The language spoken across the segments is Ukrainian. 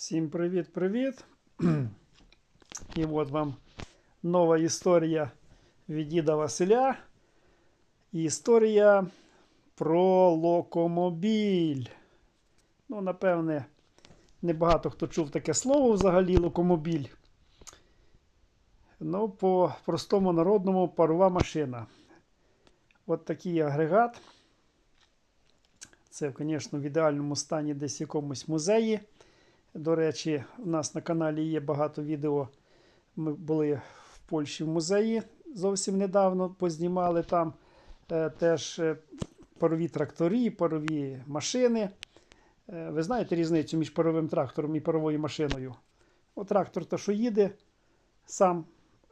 Всім привіт-привіт! І от вам нова історія від діда Василя. Історія про локомобіль. Ну, напевне, небагато хто чув таке слово взагалі локомобіль. Ну, по простому народному парова машина. От такий агрегат. Це, звісно, в ідеальному стані десь в якомусь музеї. До речі, у нас на каналі є багато відео. Ми були в Польщі в музеї зовсім недавно, познімали там е, теж е, парові трактори, парові машини. Е, ви знаєте різницю між паровим трактором і паровою машиною? О, трактор то, що їде сам,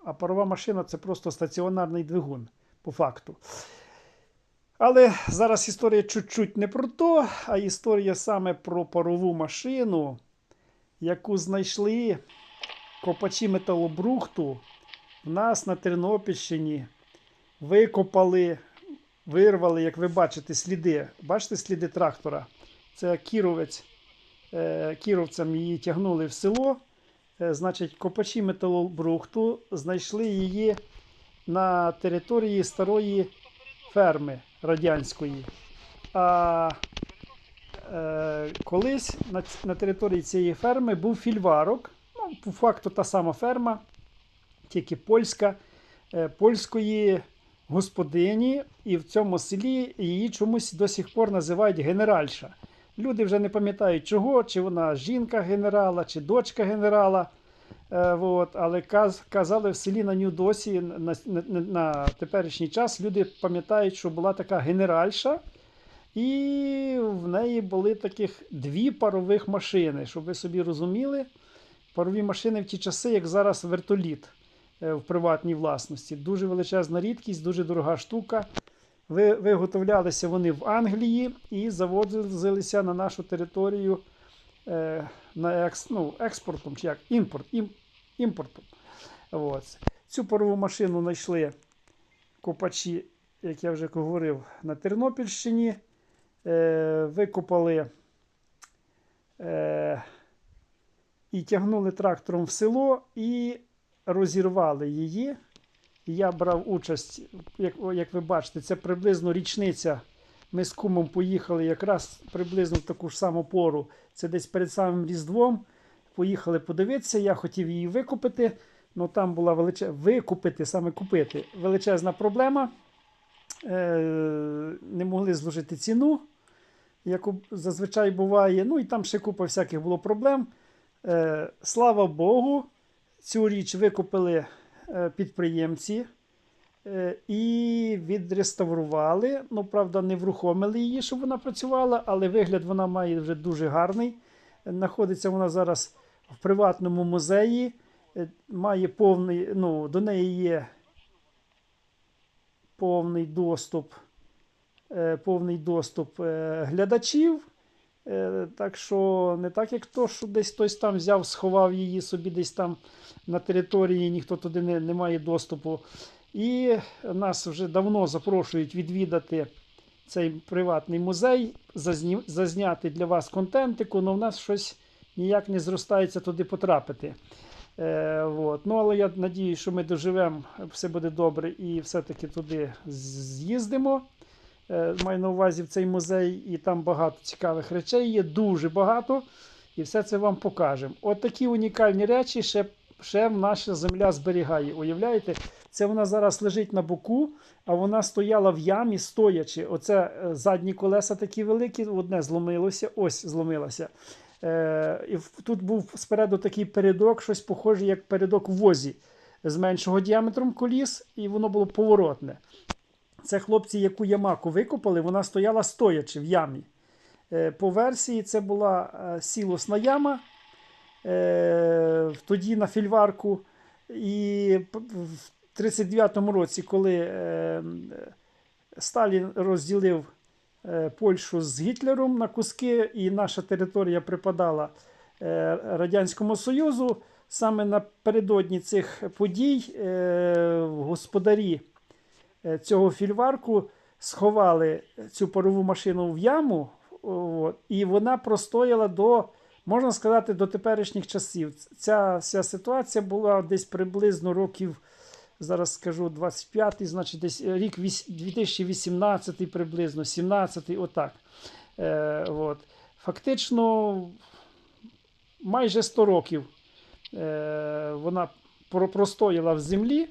а парова машина це просто стаціонарний двигун, по факту. Але зараз історія чуть-чуть не про то, а історія саме про парову машину, яку знайшли копачі металобрухту в нас на Тернопільщині. Викопали, вирвали, як ви бачите, сліди. Бачите сліди трактора? Це кіровець. Е, Кіровцям її тягнули в село. Е, Значить, копачі металобрухту знайшли її на території старої ферми радянської. А колись на, на території цієї ферми був фільварок. Ну, по факту та сама ферма, тільки польська, е, польської господині, і в цьому селі її чомусь до сих пор називають генеральша. Люди вже не пам'ятають чого, чи вона жінка генерала, чи дочка генерала. Е, але каз, казали в селі на ню досі на, на, на, на теперішній час люди пам'ятають, що була така генеральша, і в неї були таких дві парових машини. Щоб ви собі розуміли, парові машини в ті часи, як зараз вертоліт е, в приватній власності. Дуже величезна рідкість, дуже дорога штука. Ви, виготовлялися вони в Англії і завозилися на нашу територію е, на екс, ну, експортом чи як імпорт, ім, імпортом. От. Цю парову машину знайшли копачі, як я вже говорив, на Тернопільщині. Е, викопали е, і тягнули трактором в село і розірвали її. Я брав участь, як, як ви бачите, це приблизно річниця. Ми з кумом поїхали якраз приблизно в таку ж саму пору. Це десь перед самим Різдвом. Поїхали подивитися. Я хотів її викупити. Ну там була величезна викупити, саме купити. Величезна проблема. Е, не могли зложити ціну, як зазвичай буває. Ну і там ще купа всяких було проблем. Е, слава Богу, цю річ викупили е, підприємці. Е, І відреставрували. Ну, правда, не врухомили її, щоб вона працювала, але вигляд вона має вже дуже гарний. Знаходиться вона зараз в приватному музеї. Е, Має повний, ну, до неї є повний доступ, повний доступ е, глядачів. Е, Так що не так, як то, що десь хтось там взяв, сховав її собі десь там на території, ніхто туди не, не має доступу. І нас вже давно запрошують відвідати цей приватний музей, зазняти для вас контентику, але в нас щось ніяк не зростається туди потрапити. Е, от. Ну, але я надіюсь, що ми доживемо, все буде добре і все-таки туди з'їздимо. Е, маю на увазі в цей музей, і там багато цікавих речей є, дуже багато. І все це вам покажемо. От такі унікальні речі ще, ще наша земля зберігає. Уявляєте? Це вона зараз лежить на боку, а вона стояла в ямі, стоячи. Оце е, задні колеса такі великі, одне зломилося, ось зломилося. Е, і тут був спереду такий передок, щось похоже, як передок в возі з меншого діаметром коліс, і воно було поворотне. Це хлопці, яку ямаку викопали, вона стояла стоячи в ямі. Е, По версії це була е, сілосна яма, е, тоді на фільварку. І в 39-му році, коли Сталін розділив Польщу з Гітлером на куски, і наша територія припадала Радянському Союзу, саме напередодні цих подій господарі цього фільварку сховали цю парову машину в яму, і вона простояла до Можна сказати, до теперішніх часів. Ця вся ситуація була десь приблизно років, зараз скажу, 25-й, значить, десь рік віс- 2018 приблизно, 17-й, отак. Е, от. Фактично, майже 100 років е, вона простояла в землі,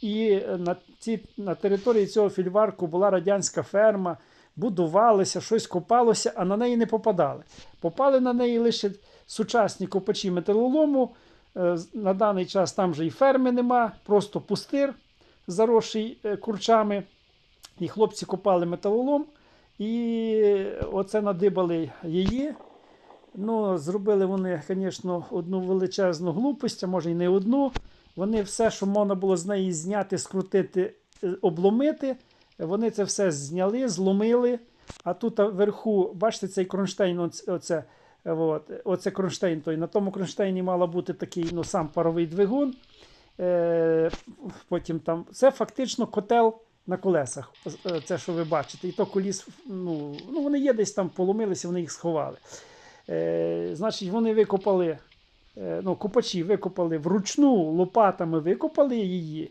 і на, ці, на території цього фільварку була радянська ферма, будувалося, щось копалося, а на неї не попадали. Попали на неї лише сучасні копачі металолому. Е, На даний час там же і ферми нема, просто пустир, заросший е, курчами. І хлопці копали металолом, і оце надибали її. Ну, зробили вони, звісно, одну величезну глупость, а може й не одну. Вони все, що можна було з неї зняти, скрутити, е, обломити, вони це все зняли, зломили. А тут вверху, бачите, цей кронштейн, оц- оце, е, от, оце кронштейн. Той. На тому кронштейні мала бути такий ну, сам паровий двигун. Е, потім там, це фактично котел на колесах. Е, Це, що ви бачите. І то коліс, ну, ну вони є десь там поломилися, вони їх сховали. Е, значить, вони викопали, ну, копачі викопали вручну лопатами, викопали її.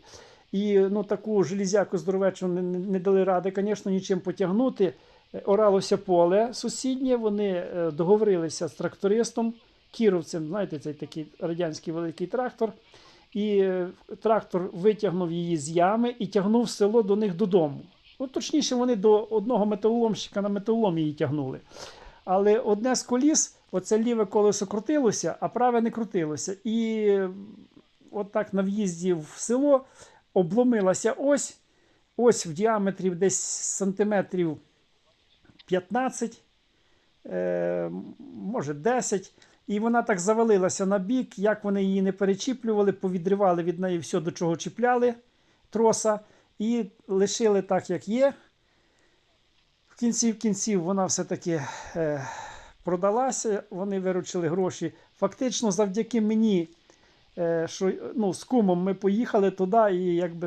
І ну, таку железяку здоровечу не, не, дали ради, звісно, нічим потягнути. Е, Оралося поле сусіднє, вони е, договорилися з трактористом, кіровцем, знаєте, цей такий радянський великий трактор. І е, трактор витягнув її з ями і тягнув село до них додому. Ну, точніше, вони до одного металоломщика на металолом її тягнули. Але одне з коліс, оце ліве колесо крутилося, а праве не крутилося. І от так на в'їзді в село обломилася ось, ось в діаметрі десь сантиметрів 15, е, може 10. І вона так завалилася на бік, як вони її не перечіплювали, повідривали від неї все, до чого чіпляли троса, і лишили так, як є. В кінці в кінців вона все-таки е, продалася, вони виручили гроші. Фактично, завдяки мені, е, що ну, з кумом ми поїхали туди і якби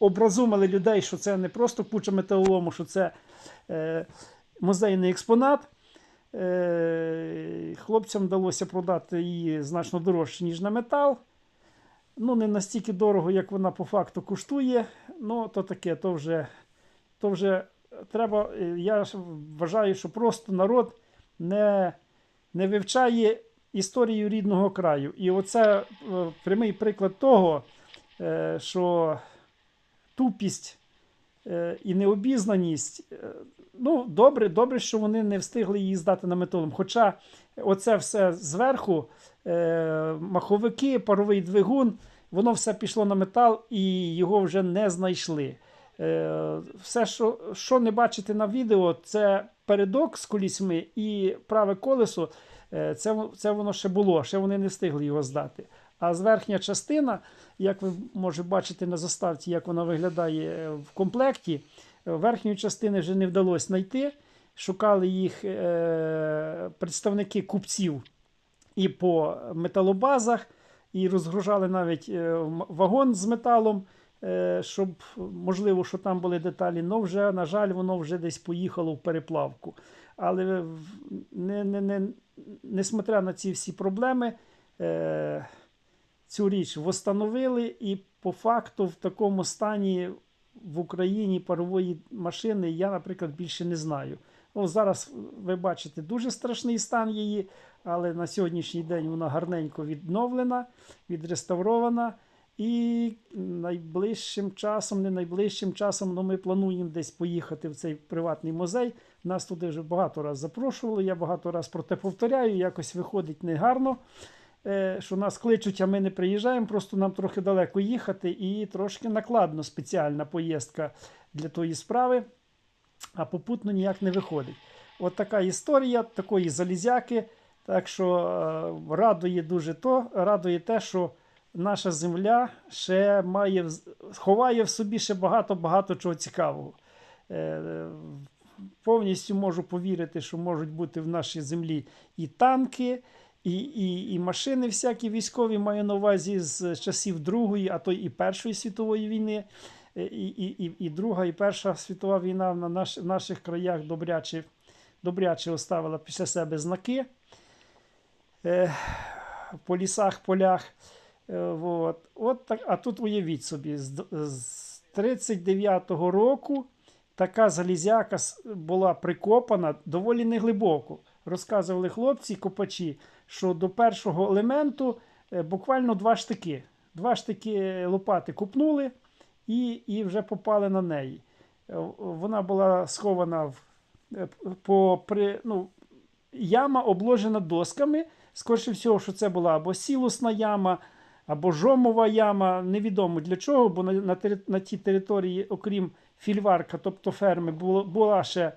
образумили людей, що це не просто куча металолому, що це е, музейний експонат. Е, хлопцям вдалося продати її значно дорожче, ніж на метал. Ну, не настільки дорого, як вона по факту коштує. Ну, то таке, то вже, то вже треба. е, Я вважаю, що просто народ не, не вивчає історію рідного краю. І оце е, прямий приклад того, е, що тупість е, і необізнаність. Ну, добре, добре, що вони не встигли її здати на металом. Хоча оце все зверху, е, маховики, паровий двигун, воно все пішло на метал і його вже не знайшли. Е, все, що, що не бачите на відео, це передок з колісьми і праве колесо. Е, це, це воно ще було, ще вони не встигли його здати. А з верхня частина, як ви може бачити на заставці, як вона виглядає е, в комплекті, верхньої частини вже не вдалося знайти. Шукали їх е, представники купців і по металобазах, і розгружали навіть вагон з металом, щоб можливо, що там були деталі. але вже, на жаль, воно вже десь поїхало в переплавку. Але не, не, не, несмотря на ці всі проблеми, е, цю річ встановили, і по факту в такому стані в Україні парової машини я, наприклад, більше не знаю. Ну, зараз ви бачите дуже страшний стан її, але на сьогоднішній день вона гарненько відновлена, відреставрована. І найближчим часом, не найближчим часом, але ми плануємо десь поїхати в цей приватний музей. Нас туди вже багато разів запрошували. Я багато разів про те повторяю, якось виходить негарно, е, що нас кличуть, а ми не приїжджаємо. Просто нам трохи далеко їхати і трошки накладно спеціальна поїздка для тої справи, а попутно ніяк не виходить. От така історія такої залізяки. Так що е, радує дуже то, радує те, що наша земля ще має, ховає в собі ще багато-багато чого цікавого. Е, повністю можу повірити, що можуть бути в нашій землі і танки, і, і, і машини всякі військові, маю на увазі з часів Другої, а то і Першої світової війни. Е, І, і, і, і Друга, і Перша світова війна на наш, в наших краях добряче, добряче оставила після себе знаки. е, по лісах, полях. Е, от. От так, а тут уявіть собі, з, з 39-го року така залізяка була прикопана доволі неглибоко. Розказували хлопці, копачі, що до першого елементу е, буквально два штики. Два штики лопати купнули і, і вже попали на неї. Е, Вона була схована в, по, при, ну, яма обложена досками. Скоріше всього, що це була або сілосна яма, або жомова яма. Невідомо для чого, бо на, на, на тій території, окрім фільварка, тобто ферми, було, була ще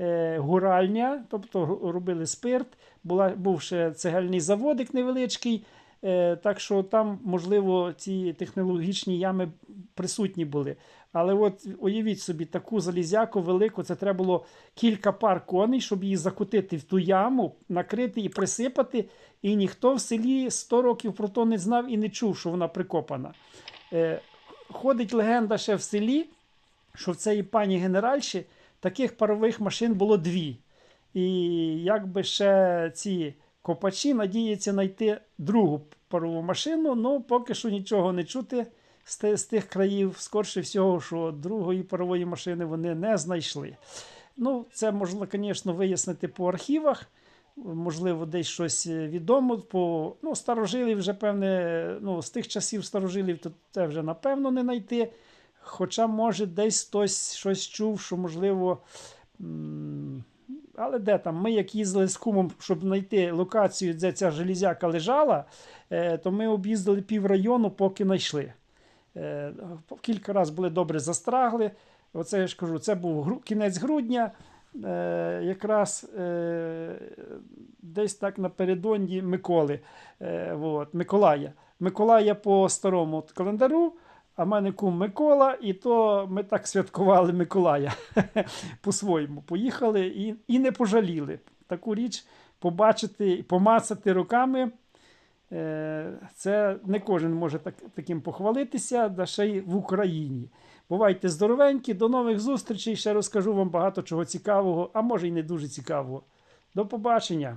е, гуральня, тобто робили спирт, була, був ще цегельний заводик невеличкий. Е, так що там, можливо, ці технологічні ями присутні були. Але от уявіть собі, таку залізяку велику, це треба було кілька пар коней, щоб її закотити в ту яму, накрити і присипати. І ніхто в селі 100 років про то не знав і не чув, що вона прикопана. Е, ходить легенда ще в селі, що в цієї пані генеральші таких парових машин було дві. І якби ще ці копачі надіються знайти другу парову машину, ну поки що нічого не чути з, тих країв. Скорше всього, що другої парової машини вони не знайшли. Ну, це можна, звісно, вияснити по архівах. Можливо, десь щось е, відомо. По ну, старожилів вже певне, ну, з тих часів старожилів, то це вже напевно не знайти. Хоча, може, десь хтось щось чув, що можливо. Але де там? Ми, як їздили з кумом, щоб знайти локацію, де ця железяка лежала, е, то ми об'їздили пів району, поки знайшли. Е, Кілька разів були добре застрагли. Оце я ж кажу, це був кінець грудня, е, якраз е, десь так напередодні Миколи. Е, от, Миколая. Миколая по старому календару, а в мене кум Микола, і то ми так святкували Миколая по-своєму. Поїхали і, і не пожаліли. Таку річ побачити, помацати руками. Е, Це не кожен може так, таким похвалитися, да ще й в Україні. Бувайте здоровенькі, до нових зустрічей. Ще розкажу вам багато чого цікавого, а може й не дуже цікавого. До побачення!